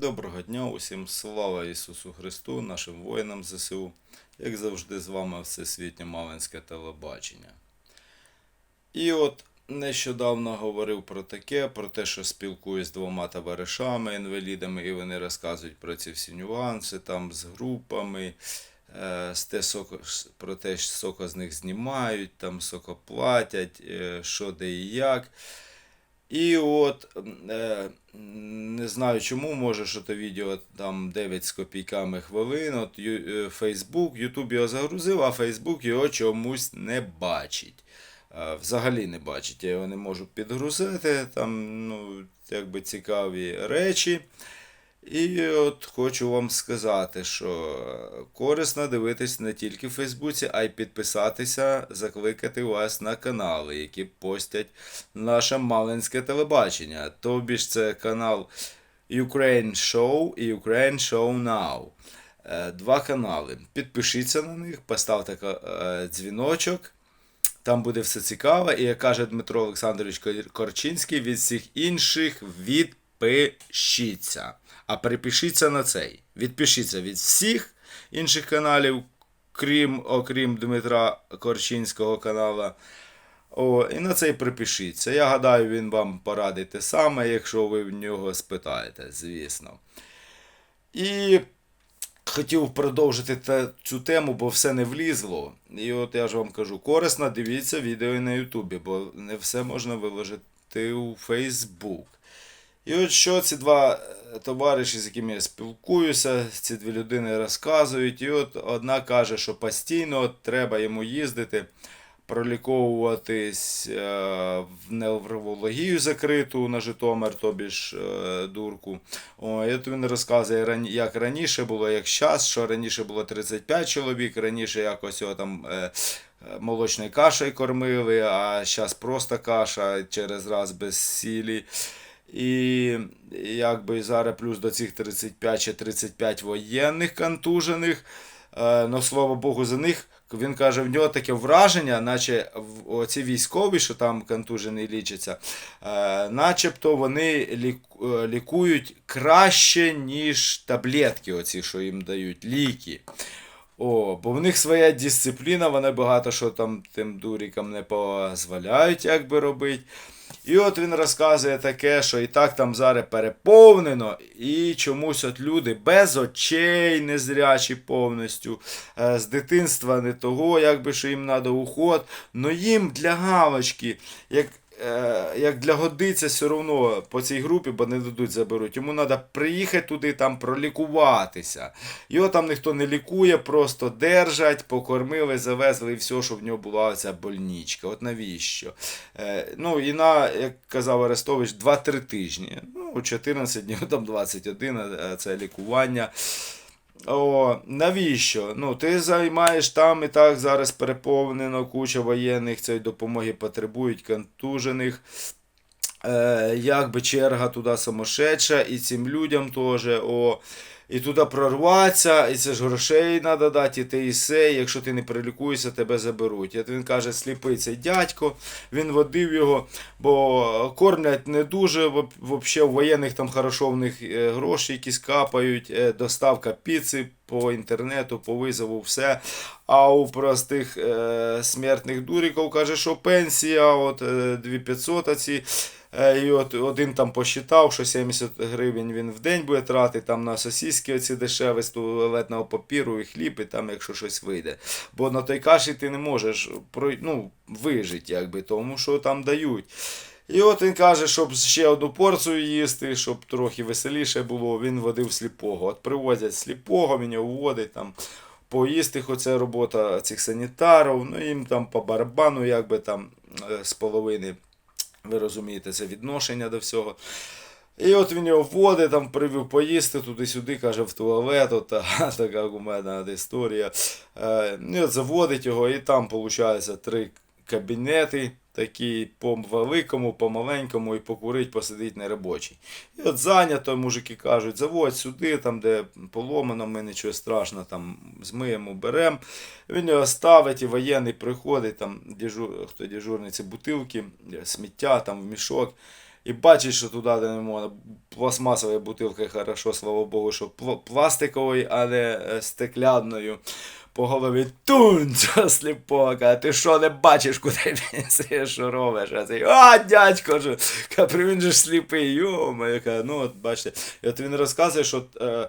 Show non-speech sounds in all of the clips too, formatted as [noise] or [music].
Доброго дня усім, слава Ісусу Христу, нашим воїнам ЗСУ, як завжди, з вами Всесвітнє Малинське телебачення. І от нещодавно говорив про таке, про те, що спілкуюсь з двома товаришами, інвалідами, і вони розказують про ці всі нюанси, там з групами, е, з те, про те, що соко з них знімають, там соко платять, е, що де і як. І от е, не знаю чому, може, що то відео там 9 з копійками хвилин. От е, Facebook, YouTube його загрузив, а Facebook його чомусь не бачить. Е, Взагалі не бачить. Я його не можу підгрузити. Там ну, якби цікаві речі. І от хочу вам сказати, що корисно дивитись не тільки в Фейсбуці, а й підписатися, закликати вас на канали, які постять наше Малинське телебачення. Тобі ж це канал Ukraine Show і Ukraine Show Now. Е, Два канали. Підпишіться на них, поставте е, дзвіночок. Там буде все цікаво. І як каже Дмитро Олександрович Корчинський, від всіх інших відпишіться. А перепишіться на цей. Відпишіться від всіх інших каналів, крім, окрім Дмитра Корчинського канала. О, і на цей припишіться. Я гадаю, він вам порадить те саме, якщо ви в нього спитаєте, звісно. І хотів продовжити те- цю тему, бо все не влізло. І от я ж вам кажу, корисно дивіться відео на Ютубі, бо не все можна виложити у Фейсбук. І от що ці два е, товариші, з якими я спілкуюся, ці дві людини розказують. І от одна каже, що постійно треба йому їздити, проліковуватись е, в неврологію закриту на Житомир, тобі ж е, дурку. От він розказує, як раніше було, як зараз, що раніше було 35 чоловік, раніше якось його там. Молочною кашею кормили, а зараз просто каша через раз без сілі. І якби зараз плюс до цих 35 чи 35 воєнних контужених. Е, Ну, слава Богу, за них. Він каже, в нього таке враження, наче оці військові, що там контужені лічаться, е, начебто вони е, лікують краще, ніж таблетки, оці, що їм дають, ліки. О, бо в них своя дисципліна, вони багато що там тим дурікам не дозволяють, як би робити. І от він розказує таке, що і так там зараз переповнено, і чомусь от люди без очей, незрячі повністю, е, з дитинства не того, якби що їм треба уход. Но їм для галочки, як, як для годиться все одно по цій групі, бо не дадуть заберуть. Йому треба приїхати туди, там пролікуватися. Його там ніхто не лікує, просто держать, покормили, завезли і все, що в нього була ця больничка. От навіщо? Е, ну і на, як казав Арестович, 2-3 тижні. Ну, 14 днів, там 21, е, це лікування. О, навіщо? Ну, ти займаєш там і так зараз переповнено, куча воєнних цієї допомоги потребують, контужених. Е, якби черга туди самошедша, і цим людям теж. О, і туди прорватися, і це ж грошей треба дати, і те і все. Якщо ти не прилікуєшся, тебе заберуть. І він каже, сліпий цей дядько, він водив його, бо кормлять не дуже. Взагалі, в воєнних там хорошо в них е, гроші якісь капають, е, доставка піци по інтернету, по визову, все. А у простих е, смертних дуріків каже, що пенсія, от е, 2500 ці. Е, І от один там посчитав, що 70 гривень він в день буде тратити там на сосиски оці дешеві з туалетного папіру і хліб, і там, якщо щось вийде. Бо на той каші ти не можеш ну, вижити, якби, тому що там дають. І от він каже, щоб ще одну порцію їсти, щоб трохи веселіше було, він водив сліпого. От привозять сліпого, він його вводить там. Поїсти, хоч це робота цих санітарів, ну їм там по барабану, якби там е, з половини ви розумієте, це відношення до всього. І от він його вводить, там привів поїсти туди-сюди, каже, в туалет, от, та, [laughs] така у мене історія. Е, і от заводить його, і там, виходить, три кабінети, такі по великому, по маленькому, і покурить, посидить на робочий. І от зайнято, мужики кажуть, заводь сюди, там, де поломано, ми нічого страшного, там змиємо, беремо. Він його ставить, і воєнний приходить, там дежур, хто дежурний, це бутилки, сміття там в мішок. І бачить, що туди не можна. Пластмасової бутилки хорошо, слава Богу, що пластиковою, а не е, стеклянною. По голові тун, цього сліпого, ти що не бачиш, куди він що робиш? А цей, а, дядько ж, він же ж сліпий, йо каже, ну от бачите. І от він розказує, що е, е,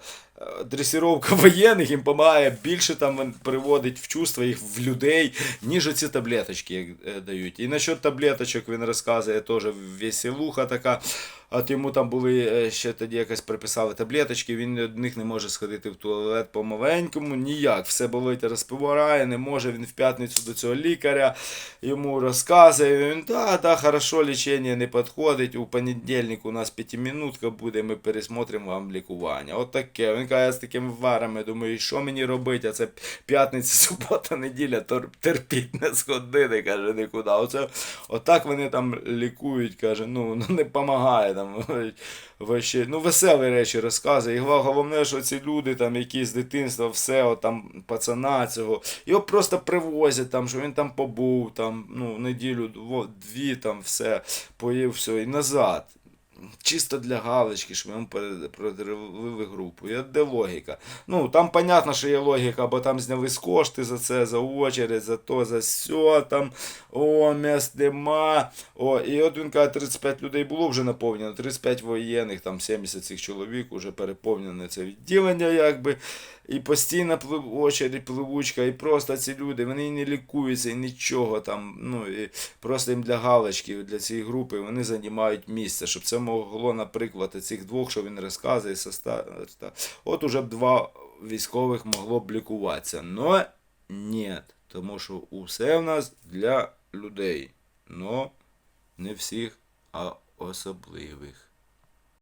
дресіровка воєнних їм допомагає більше там приводить в чувство їх в людей, ніж оці таблеточки як, е, дають. І насчет таблеточок він розказує теж веселуха така. От йому там були е, ще тоді якось приписали таблеточки, він від них не може сходити в туалет по-маленькому, ніяк. Все болить, розпиває, не може. Він в п'ятницю до цього лікаря йому розказує. Він, да, да, хорошо, лічення не підходить. У понедільник у нас п'ятимінутка буде, ми пересмотримо вам лікування. От таке. Він каже, з такими варами думаю, що мені робити? А це п'ятниця, [laughs] субота, неділя, терпіть не сходити, каже, нікуди. Оце, отак вони там лікують, каже, ну, ну не допомагає там. [laughs] Вообще, ну, веселі речі розказує. І головне, що ці люди, там, які з дитинства, все, от, там, пацана цього, його просто привозять, там, що він там побув, там, ну, неділю, дві, там, все, поїв, все, і назад. Чисто для галочки, щоб йому перед- продривили групу. І де логіка. Ну, там понятно, що є логіка, бо там знялись кошти за це, за очередь, за то, за сьо, там, о, місць нема. О, і от він каже, 35 людей було вже наповнено, 35 воєнних, там 70 цих чоловік вже переповнене це відділення, якби. І постійно плив очередь, пливучка, і просто ці люди, вони і не лікуються, і нічого там. Ну, і просто їм для галочки, для цієї групи вони займають місце, щоб це могло, наприклад, цих двох, що він розказує, соста... от уже б два військових могло б лікуватися. Но ні, тому що усе в нас для людей. Но не всіх, а особливих.